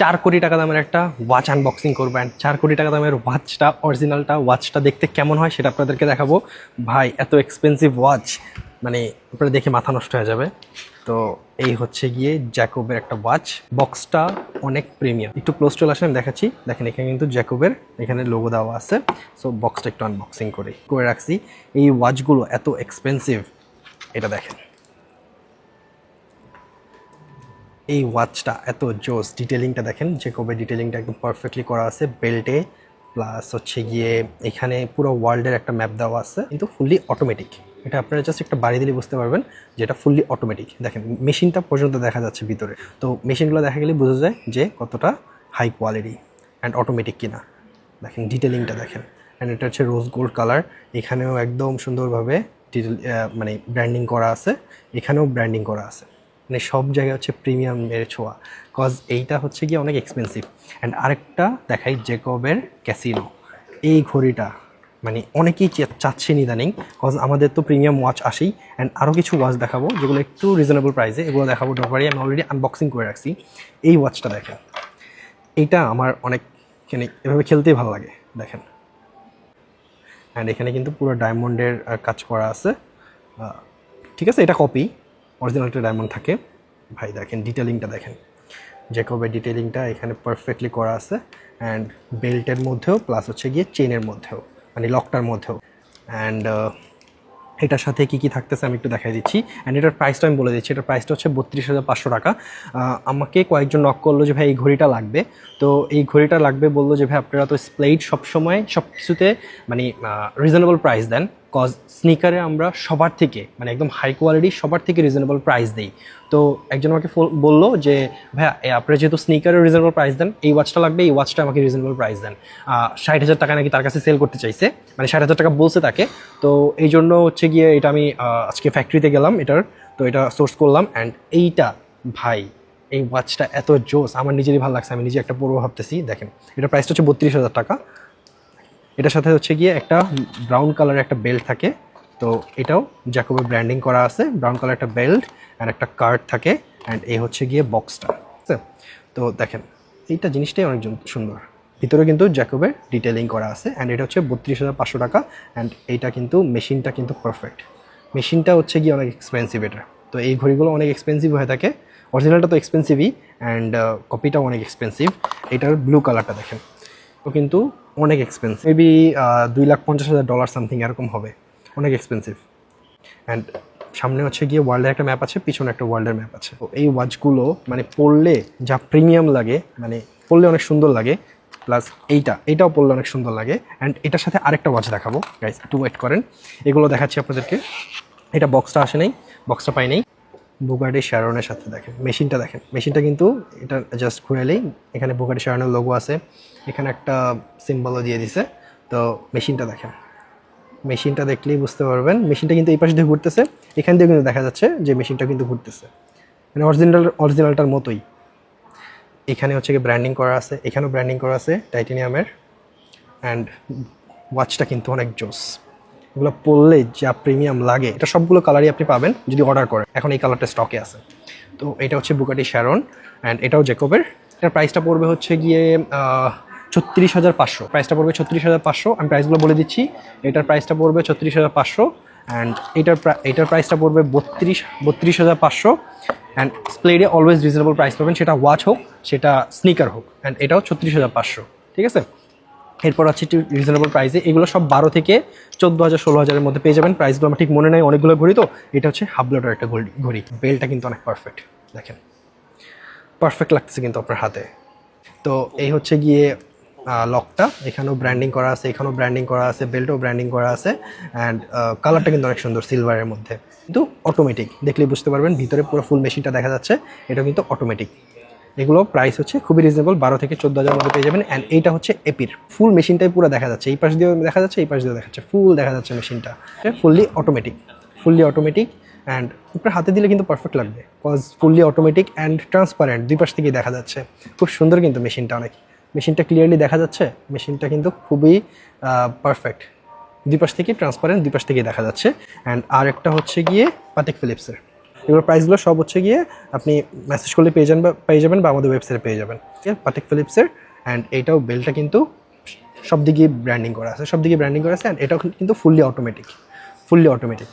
চার কোটি টাকা দামের একটা ওয়াচ আনবক্সিং করব অ্যান্ড চার কোটি টাকা দামের ওয়াচটা অরিজিনালটা ওয়াচটা দেখতে কেমন হয় সেটা আপনাদেরকে দেখাবো। ভাই, এত এক্সপেন্সিভ ওয়াচ মানে আপনারা দেখে মাথা নষ্ট হয়ে যাবে। তো এই হচ্ছে গিয়ে জ্যাকোবের একটা ওয়াচ বক্সটা অনেক প্রিমিয়াম একটু ক্লোজ চলে আসেন দেখাচ্ছি। দেখেন, এখানে কিন্তু জ্যাকোবের এখানে লোগো দেওয়া আছে। সো বক্সটা একটু আনবক্সিং করি, করে রাখছি। এই ওয়াচগুলো এত এক্সপেন্সিভ এটা দেখেন। এই ওয়াচটা এত জোস। ডিটেলিংটা দেখেন, যে কবে ডিটেলিংটা একদম পারফেক্টলি করা আছে বেল্টে প্লাস হচ্ছে গিয়ে এখানে পুরো ওয়ার্ল্ডের একটা ম্যাপ দেওয়া আছে, কিন্তু ফুললি অটোমেটিক এটা আপনারা জাস্ট একটা বাড়ি দিলে বুঝতে পারবেন যে এটা ফুললি অটোমেটিক দেখেন মেশিনটা পর্যন্ত দেখা যাচ্ছে ভিতরে। তো মেশিনগুলো দেখা গেলে বোঝা যায় যে কতটা হাই কোয়ালিটি অ্যান্ড অটোমেটিক কিনা। দেখেন ডিটেলিংটা দেখেন। অ্যান্ড এটা হচ্ছে রোজ গোল্ড কালার এখানেও একদম সুন্দরভাবে ডিটেল মানে ব্র্যান্ডিং করা আছে। এখানেও ব্র্যান্ডিং করা আছে। মানে সব জায়গায় হচ্ছে প্রিমিয়াম এর ছোঁয়া। কজ এইটা হচ্ছে গিয়ে অনেক এক্সপেন্সিভ অ্যান্ড আরেকটা দেখাই জেকবের ক্যাসিনো এই ঘড়িটা মানে অনেকেই চাচ্ছেন ইদানিং। কজ আমাদের তো প্রিমিয়াম ওয়াচ আসেই। অ্যান্ড আরও কিছু ওয়াচ দেখাবো, যেগুলো একটু রিজনেবল প্রাইসে এগুলো দেখাবো ডোপারি আমি অলরেডি আনবক্সিং করে রাখছি। এই ওয়াচটা দেখেন। এইটা আমার অনেক মানে এভাবে খেলতেই ভালো লাগে। দেখেন। অ্যান্ড এখানে কিন্তু পুরো ডায়মন্ডের কাজ করা আছে। ঠিক আছে, এটা কপি অরিজিনালটা ডায়মন্ড থাকে। ভাই দেখেন ডিটেলিংটা দেখেন। জ্যাকবের ডিটেলিংটা এখানে পারফেক্টলি করা আছে। অ্যান্ড বেল্টের মধ্যেও প্লাস হচ্ছে গিয়ে চেনের মধ্যেও মানে লকটার মধ্যেও। অ্যান্ড এটার সাথে কি কি থাকতেছে আমি একটু দেখাই দিচ্ছি। অ্যান্ড এটার প্রাইসটা আমি বলে দিচ্ছি। এটার প্রাইসটা হচ্ছে বত্রিশ হাজার পাঁচশো টাকা। আমাকে কয়েকজন নক করল যে, ভাই, এই ঘড়িটা লাগবে। তো এই ঘড়িটা লাগবে বলল যে, ভাই, আপনারা তো স্প্লেড সবসময় সব কিছুতে মানে রিজনেবল প্রাইস দেন। কজ স্নিকারে আমরা সবার থেকে মানে একদম হাই কোয়ালিটি সবার থেকে রিজনেবল প্রাইস দিই। তো একজন আমাকে বলল যে, ভাইয়া আপনারা যেহেতু স্নিকারে রিজনেবল প্রাইস দেন, এই ওয়াচটা লাগবে, এই ওয়াচটা আমাকে রিজনেবল প্রাইস দেন। ষাট হাজার টাকা নাকি তার কাছে সেল করতে চাইছে মানে ষাট হাজার টাকা বলছে তাকে। তো এই জন্য হচ্ছে গিয়ে এটা আমি আজকে ফ্যাক্টরিতে গেলাম এটার, তো এটা সোর্স করলাম। অ্যান্ড এইটা, ভাই, এই ওয়াচটা এত জোস, আমার নিজেরই ভালো লাগছে, আমি নিজে একটা পড়ব ভাবতেছি। দেখেন, এটা প্রাইসটা হচ্ছে বত্রিশ হাজার টাকা। এটার সাথে হচ্ছে গিয়ে একটা ব্রাউন কালারের একটা বেল্ট থাকে। তো এটাও জ্যাকোবের ব্র্যান্ডিং করা আছে। ব্রাউন কালার একটা বেল্ট অ্যান্ড একটা কার্ড থাকে। অ্যান্ড এই হচ্ছে গিয়ে বক্সটা তো দেখেন, এইটা জিনিসটাই অনেকজন সুন্দর। ভিতরে কিন্তু জ্যাকোবের ডিটেলিং করা আছে। অ্যান্ড এটা হচ্ছে বত্রিশ হাজার পাঁচশো টাকা। অ্যান্ড এইটা কিন্তু মেশিনটা কিন্তু পারফেক্ট মেশিনটা হচ্ছে গিয়ে অনেক এক্সপেন্সিভ এটা। তো এই ঘড়িগুলো অনেক এক্সপেন্সিভ হয়ে থাকে। অরিজিনালটা তো এক্সপেন্সিভই অ্যান্ড কপিটাও অনেক এক্সপেন্সিভ এটার ব্লু কালারটা দেখেন। তো কিন্তু অনেক এক্সপেন্সিভ মেবি দুই লাখ পঞ্চাশ হাজার ডলার সামথিং এরকম হবে। অনেক এক্সপেন্সিভ অ্যান্ড সামনে হচ্ছে গিয়ে ওয়ার্ল্ডের একটা ম্যাপ আছে, পিছনে একটা ওয়ার্ল্ডের ম্যাপ আছে। তো এই ওয়াচগুলো মানে পড়লে যা প্রিমিয়াম লাগে মানে পড়লে অনেক সুন্দর লাগে প্লাস এইটা এইটাও পড়লে অনেক সুন্দর লাগে। অ্যান্ড এটার সাথে আরেকটা ওয়াচ দেখাবো। গাইস একটু ওয়েট করেন। এগুলো দেখাচ্ছি আপনাদেরকে। এটা বক্সটা আসে নাই বক্সটা পাই নাই। বুগাডি শ্যারনের সাথে দেখেন, মেশিনটা দেখেন। মেশিনটা কিন্তু এটা জাস্ট ঘুরালেই এখানে বুগাডি শ্যারনের লোগো আছে। এখানে একটা সিম্বলও দিয়ে দিছে। তো মেশিনটা দেখেন। মেশিনটা দেখলেই বুঝতে পারবেন, মেশিনটা কিন্তু এই পাশে দিয়ে ঘুরতেছে। এখান দিয়ে কিন্তু দেখা যাচ্ছে যে মেশিনটা কিন্তু ঘুরতেছে। মানে অরিজিনাল অরিজিনালটার মতোই। এখানে হচ্ছে কি ব্র্যান্ডিং করা আছে, এখানেও ব্র্যান্ডিং করা আছে টাইটেনিয়ামের অ্যান্ড ওয়াচটা কিন্তু অনেক জোস। এগুলো পরলে যা প্রিমিয়াম লাগে, এটা সবগুলো কালারই আপনি পাবেন যদি অর্ডার করেন। এখন এই কালারটা স্টকে আছে। তো এটা হচ্ছে বুকাটি শ্যারন অ্যান্ড এটাও জেকবের এটার প্রাইসটা পড়বে হচ্ছে গিয়ে ছত্রিশ হাজার পাঁচশো। প্রাইসটা পড়বে ছত্রিশ হাজার পাঁচশো। আমি প্রাইসগুলো বলে দিচ্ছি। এটার প্রাইসটা পড়বে ছত্রিশ হাজার পাঁচশো অ্যান্ড এটার এটার প্রাইসটা পড়বে বত্রিশ বত্রিশ হাজার পাঁচশো অ্যান্ড স্প্লেডে অলওয়েজ রিজনেবল প্রাইস পাবেন। সেটা ওয়াচ হোক, সেটা স্নিকার হোক অ্যান্ড এটাও ছত্রিশ হাজার পাঁচশো। ঠিক আছে? এরপর আছে একটু রিজনেবল প্রাইসে এগুলো সব বারো থেকে চোদ্দ হাজার, ষোলো হাজারের মধ্যে পেয়ে যাবেন। প্রাইসগুলো আমার ঠিক মনে নেই, অনেকগুলো ঘড়ি তো। এটা হচ্ছে হাবলোটার একটা ঘড়ি ঘড়ি। বেলটা কিন্তু অনেক পারফেক্ট দেখেন। পারফেক্ট লাগতেছে কিন্তু আপনার হাতে। তো এই হচ্ছে গিয়ে লকটা এখানেও ব্র্যান্ডিং করা আছে, এখানেও ব্র্যান্ডিং করা আছে বেল্টও ব্র্যান্ডিং করা আছে। অ্যান্ড কালারটা কিন্তু অনেক সুন্দর সিলভারের মধ্যে। কিন্তু অটোমেটিক দেখলেই বুঝতে পারবেন। ভিতরে পুরো ফুল মেশিনটা দেখা যাচ্ছে। এটা কিন্তু অটোমেটিক এগুলো প্রাইস হচ্ছে খুবই রিজনেবল বারো থেকে চোদ্দ হাজার মধ্যে পেয়ে যাবেন। অ্যান্ড এইটা হচ্ছে এপির ফুল মেশিনটাই পুরো দেখা যাচ্ছে। এই পাশ দিয়েও দেখা যাচ্ছে, এই পাশ দিয়েও দেখা যাচ্ছে। ফুল দেখা যাচ্ছে মেশিনটা fully automatic fully automatic and আপনার হাতে দিলে কিন্তু পারফেক্ট লাগবে। Cause fully automatic and transparent দুই পাশ থেকেই দেখা যাচ্ছে। খুব সুন্দর কিন্তু মেশিনটা অনেক। মেশিনটা ক্লিয়ারলি দেখা যাচ্ছে। মেশিনটা কিন্তু খুবই পারফেক্ট দুই পাশ থেকে ট্রান্সপারেন্ট দুই পাশ থেকেই দেখা যাচ্ছে। অ্যান্ড আর একটা হচ্ছে গিয়ে পাতেক ফিলিপসের এগুলোর প্রাইসগুলো সব হচ্ছে গিয়ে আপনি মেসেজ করলে পেয়ে যান বা, পেয়ে যাবেন বা আমাদের ওয়েবসাইটে পেয়ে যাবেন। ঠিক আছে পাটেক ফিলিপসের অ্যান্ড এইটাও বেলটা কিন্তু সব দিকে ব্র্যান্ডিং করা আছে সব দিকে ব্র্যান্ডিং করা আছে অ্যান্ড এটাও কিন্তু ফুললি অটোমেটিক ফুললি অটোমেটিক